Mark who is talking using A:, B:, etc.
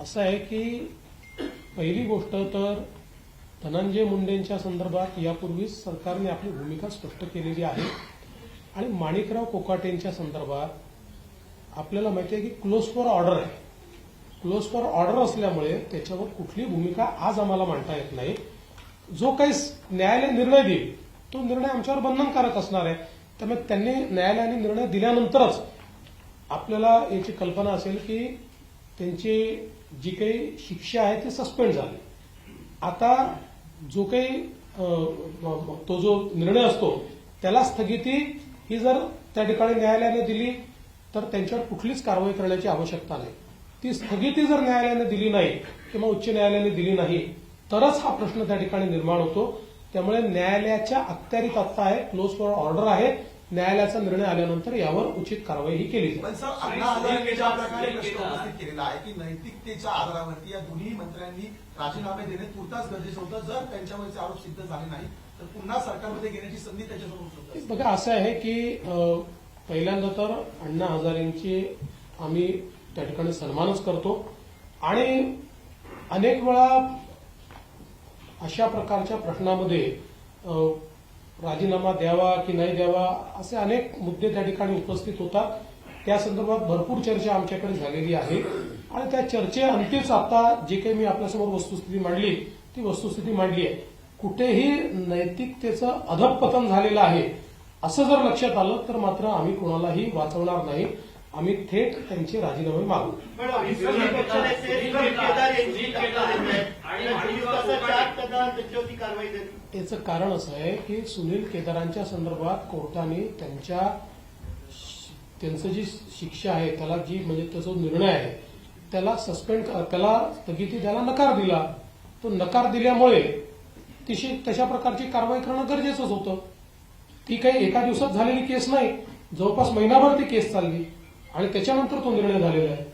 A: असं आहे की पहिली गोष्ट तर धनंजय मुंडेंच्या संदर्भात यापूर्वीच सरकारने आपली भूमिका स्पष्ट केलेली आहे. आणि माणिकराव कोकाटेंच्या संदर्भात आपल्याला माहिती आहे की क्लोज फॉर ऑर्डर आहे. क्लोज फॉर ऑर्डर असल्यामुळे त्याच्यावर कुठली भूमिका आज आम्हाला मांडता येत नाही. जो काही न्यायालय निर्णय देईल तो निर्णय आमच्यावर बंधनकारक असणार आहे. त्यामुळे त्यांनी न्यायालयाने निर्णय दिल्यानंतरच आपल्याला याची कल्पना असेल की त्यांची जी काही शिक्षा आहे ती सस्पेंड झाली. आता जो काही तो जो निर्णय असतो त्याला स्थगिती ही जर त्या ठिकाणी न्यायालयाने दिली तर त्यांच्यावर कुठलीच कारवाई करण्याची आवश्यकता नाही. ती स्थगिती जर न्यायालयाने दिली नाही किंवा उच्च न्यायालयाने दिली नाही तरच हा प्रश्न त्या ठिकाणी निर्माण होतो. त्यामुळे न्यायालयाच्या अखत्यारीत आत्ता आहे क्लोज फॉर ऑर्डर आहे. न्यायालयाचा निर्णय आल्यानंतर यावर उचित कारवाई ही केली जाईल.
B: पण सर अण्णा हजारे ज्या प्रकारे प्रश्न उपस्थित केलेला आहे की नैतिकतेच्या आधारावरती या दोन्ही मंत्र्यांनी राजीनामे देणे तुर्तास गरजेचं होतं. जर त्यांच्यावरचे आरोप सिद्ध झाले नाही तर पुन्हा सरकारमध्ये घेण्याची संधी त्याच्यासमोर.
A: बघा असं आहे की अ, पहिल्यांदा तर अण्णा हजारेंची आम्ही त्या ठिकाणी सन्मानच करतो. आणि अनेक वेळा अशा प्रकारच्या प्रश्नामध्ये अ, राजीनामा द्यावा की नाही द्यावा असे अनेक मुद्दे त्या ठिकाणी उपस्थित होतात त्या संदर्भात भरपूर चर्चा आमच्याकडे झालेली आहे आणि त्या चर्चेअंतीच आता जे काही मी आपल्यासमोर वस्तुस्थिती मांडली ती वस्तुस्थिती मांडली आहे कुठेही नैतिकतेचं अधपतन झालेलं आहे असं जर लक्षात आलं तर मात्र आम्ही कोणालाही वाचवणार नाही आम्ही थेट त्यांचे राजीनामे मागू
C: पण विरोधी पक्षनेते सुनील केदार यांची तक्रार येत आहे.
D: आणि
C: आणि चोवीस तासाच्या आत त्यांना त्याच्यावरती कारवाई झाली.
A: याचं कारण असं आहे की सुनील केदारांच्या संदर्भात कोर्टाने त्यांच्या त्यांचं जी शिक्षा आहे त्याला जी म्हणजे त्याचा जो निर्णय आहे त्याला सस्पेंड त्याला स्थगिती द्यायला नकार दिला. तो नकार दिल्यामुळे तिशी तशा प्रकारची कारवाई करणं गरजेचंच होतं. ती काही एका दिवसात झालेली केस नाही. जवळपास महिनाभर ती केस चालली. आणि त्याच्यानंतर तो निर्णय झालेला आहे.